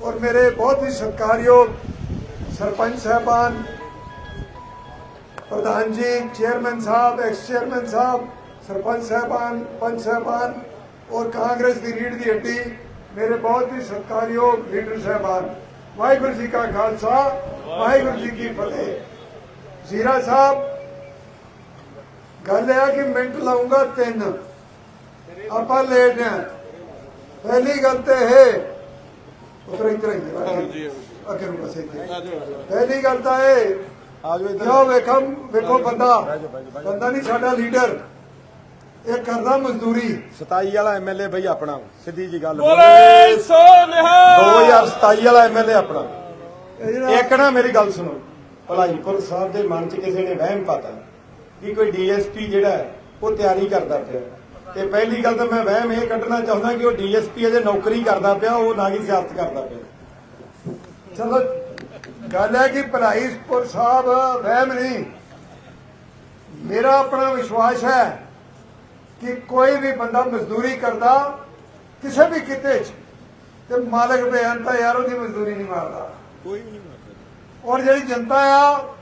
ਔਰ ਮੇਰੇ ਬਹੁਤ ਹੀ ਸਤਿਕਾਰਯੋਗ ਸਰਪੰਚ ਸਾਹਿਬਾਨ ਪ੍ਰਧਾਨ ਜੀ ਚੇਅਰਮੈਨ ਸਾਹਿਬ ਐਕਸ ਚੇਅਰਮੈਨ ਸਾਹਿਬ ਸਰਪੰਚ ਸਾਹਿਬਾਨ ਪੰਚ ਸਾਹਿਬਾਨ ਔਰ ਕਾਂਗਰਸ ਦੀ ਰੀੜ ਦੀ ਹੱਡੀ ਮੇਰੇ ਬਹੁਤ ਹੀ ਸਤਿਕਾਰਯੋਗ ਲੀਡਰ ਸਾਹਿਬਾਨ ਵਾਹਿਗੁਰੂ ਜੀ ਕਾ ਖਾਲਸਾ ਵਾਹਿਗੁਰੂ ਜੀ ਕੀ ਫਤਿਹ। ਜ਼ੀਰਾ ਸਾਹਿਬ ਗੱਲ ਇਹ ਆ ਕਿ ਮਿੰਟ ਲਾਉਂਗਾ ਤਿੰਨ। ਆਪਾਂ ਲੇਟ ਹਾਂ ਪਹਿਲੀ ਗੱਲ ਤੇ ਇਹ ਉਤਰ ਇਤਰ ਹੀ ਅੱਗੇ ਨੂੰ ਬਸ ਪਹਿਲੀ ਗੱਲ ਤਾਂ ਇਹ ਆਜੋ ਇੱਧਰ। ਜੋ ਵੇਖੋ ਵੇਖੋ ਬੰਦਾ। ਬੰਦਾ ਨਹੀਂ ਸਾਡਾ ਲੀਡਰ। ਇਹ ਕਰਦਾ ਮਜ਼ਦੂਰੀ। 27 ਵਾਲਾ ਐਮਐਲਏ ਬਈ ਆਪਣਾ ਸਿੱਧੀ ਜੀ ਗੱਲ ਬੋਲੇ ਸੋ ਨਿਹਾਲ 2027 ਵਾਲਾ ਐਮਐਲਏ ਆਪਣਾ। ਇੱਕ ਨਾ ਮੇਰੀ ਗੱਲ ਸੁਣੋ ਭਲਾਈਪੁਰ ਸਾਹਿਬ ਦੇ ਮਨ 'ਚ ਕਿਸੇ ਨੇ ਵਹਿਮ ਪਾਤਾ ਕਿ ਕੋਈ ਡੀਐਸਪੀ ਜਿਹੜਾ ਹੈ, ਉਹ ਤਿਆਰੀ ਕਰਦਾ ਪਿਆ। ਤੇ ਪਹਿਲੀ ਗੱਲ ਤਾਂ ਮੈਂ ਵਹਿਮ ਇਹ ਕੱਢਣਾ ਚਾਹੁੰਦਾ ਕਿ ਉਹ ਡੀਐਸਪੀ ਅਜੇ ਨੌਕਰੀ ਕਰਦਾ ਪਿਆ ਉਹ ਨਾ ਕਿ ਸਿਆਸਤ ਕਰਦਾ ਪਿਆ। ਚਲੋ ਗੱਲ ਹੈ ਕਿ ਭਲਾਈਪੁਰ ਸਾਹਿਬ ਵਹਿਮ ਨਹੀਂ। ਮੇਰਾ ਆਪਣਾ ਵਿਸ਼ਵਾਸ ਹੈ ਕਿ ਕੋਈ ਵੀ ਬੰਦਾ ਮਜ਼ਦੂਰੀ ਕਰਦਾ ਕਿਸੇ ਵੀ ਕਿਤੇ 'ਚ ਤੇ ਮਾਲਕ ਬੇਅੰਤਾ ਯਾਰ ਉਹਦੀ ਮਜ਼ਦੂਰੀ ਨਹੀਂ ਮਾਰਦਾ। ਕੋਈ ਨਹੀਂ ਔਰ ਜਿਹੜੀ ਜਨਤਾ ਆ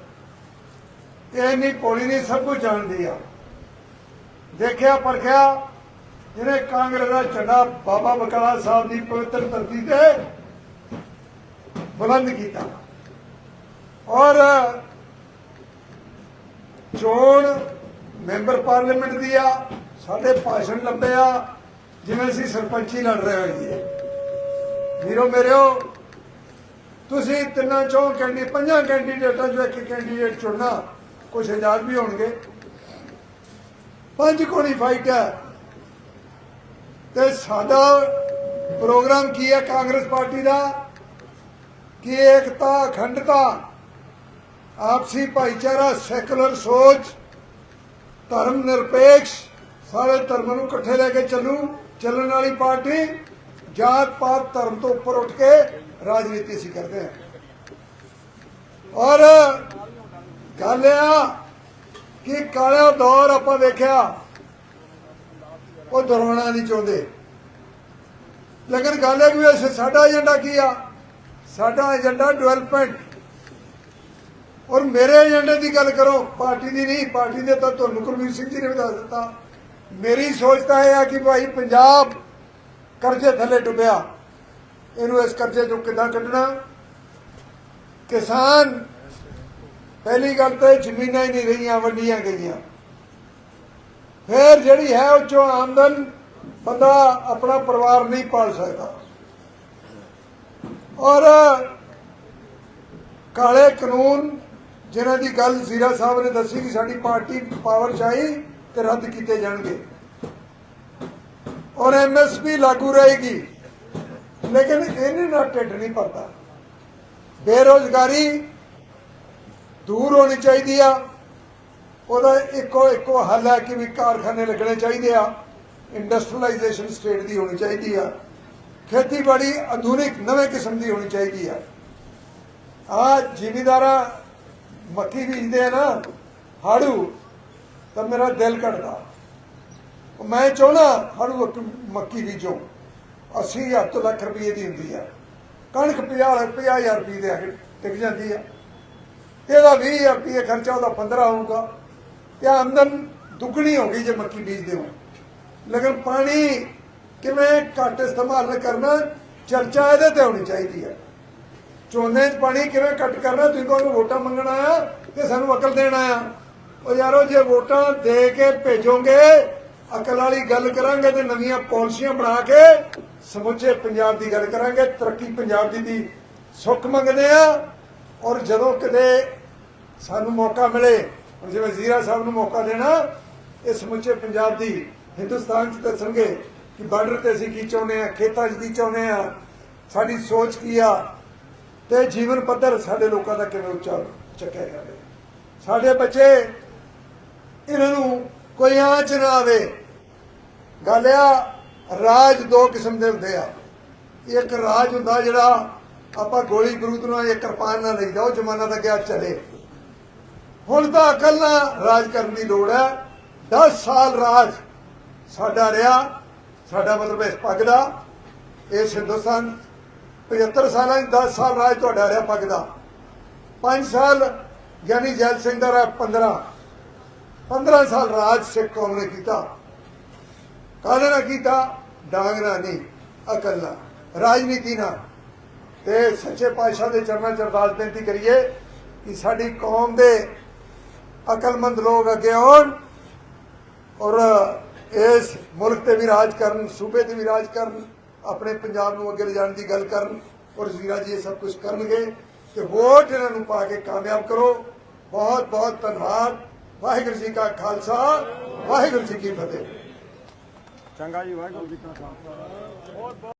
ਇਹ ਨਹੀਂ ਪੋਲੀ ਨਹੀਂ ਸਭ ਕੁਝ ਜਾਣਦੀ ਆ। ਦੇਖਿਆ ਪਰਖਿਆ ਜਿਹਨੇ ਕਾਂਗਰਸ ਦਾ ਝੰਡਾ ਬਾਬਾ ਬਕਾਲਾ ਸਾਹਿਬ ਦੀ ਪਵਿੱਤਰ ਧਰਤੀ ਤੇ ਬੁਲੰਦ ਕੀਤਾ। ਔਰ ਚੋਣ ਮੈਂਬਰ ਪਾਰਲੀਮੈਂਟ ਦੀ ਆ ਸਾਡੇ ਭਾਸ਼ਣ ਲੰਬੇ ਆ, ਜਿਵੇਂ ਅਸੀਂ ਸਰਪੰਚੀ ਲੜ ਰਹੇ ਹੋਈਏ। ਵੀਰੋ ਮੇਰਿਓ, ਤੁਸੀਂ ਤਿੰਨਾਂ ਚੋਂ ਕੈਂਡੀ, ਪੰਜਾਂ ਕੈਂਡੀਡੇਟਾਂ ਚੋਂ ਇੱਕ ਕੈਂਡੀਡੇਟ ਚੁਣਨਾ ਕੁਝ ਹਜ਼ਾਰ ਵੀ ਹੋਣਗੇ। ਪੰਜ ਕੋਣੀ ਫਾਈਟ ਹੈ ਤੇ ਸਾਡਾ ਪ੍ਰੋਗਰਾਮ ਕੀ ਹੈ ਕਾਂਗਰਸ ਪਾਰਟੀ ਦਾ? ਕਿ ਏਕਤਾ, ਅਖੰਡਤਾ, ਆਪਸੀ ਭਾਈਚਾਰਾ, ਸੈਕੂਲਰ ਸੋਚ, ਧਰਮ ਨਿਰਪੇਖ ਸਾਰੇ ਧਰਮਾਂ ਨੂੰ ਇਕੱਠੇ ਲੈ ਕੇ ਚੱਲੂ, ਚੱਲਣ ਵਾਲੀ ਪਾਰਟੀ ਜਾਤ ਪਾਤ ਧਰਮ ਤੋਂ ਉੱਪਰ ਉੱਠ ਕੇ ਰਾਜਨੀਤੀ ਅਸੀਂ ਕਰਦੇ ਹਾਂ। ਔਰ ਗੱਲ ਆ ਕਿ ਕਾਲਾ ਦੌਰ ਆਪਾਂ ਵੇਖਿਆ, ਉਹ ਦੁਹਰਾਉਣਾ ਨਹੀਂ ਚਾਹੁੰਦੇ। ਲੇਕਿਨ ਗੱਲ ਇਹ ਵੀ ਸਾਡਾ ਏਜੰਡਾ ਕੀ ਆ? ਸਾਡਾ ਏਜੰਡਾ ਡਿਵੈਲਪਮੈਂਟ ਔਰ ਮੇਰੇ ਏਜੰਡੇ ਦੀ ਗੱਲ ਕਰੋ, ਪਾਰਟੀ ਦੀ ਨਹੀਂ, ਪਾਰਟੀ ਦੇ ਤਾਂ ਤੁਹਾਨੂੰ ਕੁਲਵੀਰ ਸਿੰਘ ਜੀ ਨੇ ਵੀ ਦੱਸ ਦਿੱਤਾ। ਮੇਰੀ ਸੋਚ ਤਾਂ ਇਹ ਆ ਕਿ ਭਾਈ ਪੰਜਾਬ ਕਰਜ਼ੇ ਥੱਲੇ ਡੁੱਬਿਆ। ਇਹਨੂੰ ਇਸ ਕਰਜ਼ੇ ਚੋਂ ਕਿੱਦਾਂ ਕੱਢਣਾ? ਕਿਸਾਨ, ਪਹਿਲੀ ਗੱਲ ਤਾਂ ਜ਼ਮੀਨਾਂ ਹੀ ਨਹੀਂ ਰਹੀਆਂ, ਵੰਡੀਆਂ ਗਈਆਂ। ਫਿਰ ਜਿਹੜੀ ਹੈ ਉਹ ਚੋਂ ਆਮਦਨ, ਬੰਦਾ ਆਪਣਾ ਪਰਿਵਾਰ ਨਹੀਂ ਪਾਲ ਸਕਦਾ। ਔਰ ਕਾਲੇ ਕਾਨੂੰਨ, ਜਿਨ੍ਹਾਂ ਦੀ ਗੱਲ ਜ਼ੀਰਾ ਸਾਹਿਬ ਨੇ ਦੱਸੀ ਕਿ ਸਾਡੀ ਪਾਰਟੀ ਪਾਵਰ ਚਾਹੀ ਤੇ ਰੱਦ ਕੀਤੇ ਜਾਣਗੇ। ਔਰ ਐਮਐਸਪੀ ਲਾਗੂ ਰਹੇਗੀ। ਲੇਕਿਨ ਇਹਨੇ ਨਾਲ ਢਿੱਡ ਨਹੀਂ ਭਰਦਾ। ਬੇਰੋਜ਼ਗਾਰੀ ਦੂਰ ਹੋਣੀ ਚਾਹੀਦੀ ਆ। ਉਹਦਾ ਇੱਕੋ ਇੱਕੋ ਹੱਲ ਹੈ ਕਿ ਵੀ ਕਾਰਖਾਨੇ ਲੱਗਣੇ ਚਾਹੀਦੇ ਆ। ਇੰਡਸਟਰੀਅਲਾਈਜੇਸ਼ਨ ਸਟੇਟ ਦੀ ਹੋਣੀ ਚਾਹੀਦੀ ਆ। ਖੇਤੀਬਾੜੀ ਆਧੁਨਿਕ ਨਵੇਂ ਕਿਸਮ ਦੀ ਹੋਣੀ ਚਾਹੀਦੀ ਆ। ਆ ਜ਼ਿਮੀਦਾਰਾ ਮੱਕੀ ਬੀਜਦੇ ਆ ਨਾ। ਹਾੜੂ ਤਾਂ ਮੇਰਾ ਦਿਲ ਘਟਦਾ ਮੈਂ ਚਾਹੁੰਦਾ ਹਾੜੂ ਇੱਕ ਮੱਕੀ ਬੀਜੋ 80000 ਤੋਂ ਲੱਖ ਰੁਪਏ ਦੀ ਹੁੰਦੀ ਆ। ਕਣਕ 50 50000 ਰੁਪਏ ਦੇ ਆਗੇ ਟਿਕ ਜਾਂਦੀ ਆ। ਇਹਦਾ 20000 ਰੁਪਏ ਖਰਚਾ ਉਹਦਾ 15 ਹੋਊਗਾ। ਤੇ ਆਮਦਨ ਦੁੱਗਣੀ ਹੋ ਗਈ ਜੇ ਮੱਕੀ ਬੀਜਦੇ ਹੋ ਲੇਕਿਨ ਪਾਣੀ ਕਿਵੇਂ ਘੱਟ ਇਸਤੇਮਾਲ ਕਰਨਾ, ਚਰਚਾ ਇਹਦੇ ਤੇ ਹੋਣੀ ਚਾਹੀਦੀ ਹੈ ਝੋਨੇ 'ਚ ਪਾਣੀ ਕਿਵੇਂ ਘੱਟ ਕਰਨਾ, ਤੁਸੀਂ ਤੁਹਾਨੂੰ ਵੋਟਾਂ ਮੰਗਣ ਆਇਆ ਕਿ ਸਾਨੂੰ ਅਕਲ ਦੇਣ। ਆਇਆ ਉਹ ਯਾਰੋ, ਜੇ ਵੋਟਾਂ ਦੇ ਕੇ ਭੇਜੋਗੇ, ਅਕਲ ਵਾਲੀ ਗੱਲ ਕਰਾਂਗੇ ਤੇ ਨਵੀਆਂ ਪਾਲਿਸੀਆਂ ਬਣਾ ਕੇ ਸਮੁੱਚੇ ਪੰਜਾਬ ਦੀ ਗੱਲ ਕਰਾਂਗੇ, ਤਰੱਕੀ ਪੰਜਾਬ ਦੀ ਦੀ ਸੁੱਖ ਮੰਗਦੇ ਆ। ਔਰ ਜਦੋਂ ਕਦੇ ਸਾਨੂੰ ਮੌਕਾ ਮਿਲੇ ਜਿਵੇਂ ਜ਼ੀਰਾ ਸਾਹਿਬ ਨੂੰ ਮੌਕਾ ਦੇਣਾ, ਇਹ ਸਮੁੱਚੇ ਪੰਜਾਬ ਦੀ ਹਿੰਦੁਸਤਾਨ 'ਚ ਦੱਸਣਗੇ ਕਿ ਬਾਰਡਰ ਤੇ ਅਸੀਂ ਕੀ ਚਾਹੁੰਦੇ ਆ, ਖੇਤਾਂ 'ਚ ਕੀ ਚਾਹੁੰਦੇ ਆ, ਸਾਡੀ ਸੋਚ ਕੀ ਆ, ਤੇ ਜੀਵਨ ਪੱਧਰ ਸਾਡੇ ਲੋਕਾਂ ਦਾ ਕਿਵੇਂ ਉੱਚਾ ਚੱਕਿਆ ਜਾਵੇ। ਸਾਡੇ ਬੱਚੇ ਇਹਨਾਂ ਨੂੰ ਕੋਈ ਆਂਚ ਨਾ ਆਵੇ ਗੱਲ ਆ, ਰਾਜ ਦੋ ਕਿਸਮ ਦੇ ਹੁੰਦੇ ਆ। ਇੱਕ ਰਾਜ ਹੁੰਦਾ ਜਿਹੜਾ ਆਪਾਂ ਗੋਲੀ ਬਰੂਦ ਨਾਲ ਇੱਕ ਕਿਰਪਾਨ ਨਾਲ ਲਈਦਾ, ਉਹ ਜ਼ਮਾਨਾ ਤਾਂ ਗਿਆ ਚਲੇ। ਹੁਣ ਤਾਂ ਅਕਲ ਨਾਲ ਰਾਜ ਕਰਨ ਦੀ ਲੋੜ ਹੈ। 10 ਸਾਲ ਰਾਜ ਸਾਡਾ ਰਿਹਾ, ਸਾਡਾ ਮਤਲਬ ਇਸ ਪੱਗ ਦਾ ਇਸ ਹਿੰਦੁਸਤਾਨ 75 ਸਾਲਾਂ 'ਚ 10 ਸਾਲ ਰਾਜ ਤੁਹਾਡਾ ਰਿਹਾ ਪੱਗ ਦਾ। 5 ਸਾਲ ਗਿਆਨੀ ਜੈਲ ਸਿੰਘ ਦਾ ਰਿਹਾ 15 15 ਸਾਲ ਰਾਜ ਸਿੱਖ ਕੌਮ ਨੇ ਕੀਤਾ। ਕਾਹਦੇ ਨਾਲ ਕੀਤਾ? ਡਾਂਗ ਨਾਲ ਨਹੀਂ, ਅਕਲ ਨਾਲ। ਰਾਜਨੀਤੀ ਨਾਲ। ਤੇ ਸੱਚੇ ਪਾਤਸ਼ਾਹ ਦੇ ਚਰਨਾਂ 'ਚ ਅਰਦਾਸ ਬੇਨਤੀ ਕਰੀਏ ਕਿ ਸਾਡੀ ਕੌਮ ਦੇ ਅਕਲਮੰਦ ਲੋਕ ਅੱਗੇ ਆਉਣ ਔਰ ਇਸ ਮੁਲਕ ਤੇ ਵੀ ਰਾਜ ਕਰਨ, ਸੂਬੇ ਤੇ ਵੀ ਰਾਜ ਕਰਨ, ਆਪਣੇ ਪੰਜਾਬ ਨੂੰ ਅੱਗੇ ਲਿਜਾਣ ਦੀ ਗੱਲ ਕਰਨ ਔਰ ਜ਼ੀਰਾ ਜੀ ਇਹ ਸਭ ਕੁਝ ਕਰਨਗੇ ਤੇ ਵੋਟ ਇਹਨਾਂ ਨੂੰ ਪਾ ਕੇ ਕਾਮਯਾਬ ਕਰੋ। ਬਹੁਤ ਬਹੁਤ ਧੰਨਵਾਦ। ਵਾਹਿਗੁਰੂ ਜੀ ਕਾ ਖਾਲਸਾ ਵਾਹਿਗੁਰੂ ਜੀ ਕੀ ਫਤਿਹ। ਚੰਗਾ ਜੀ ਵਾਹਿਗੁਰੂ ਜੀ ਕਾ ਖਾਲਸਾ।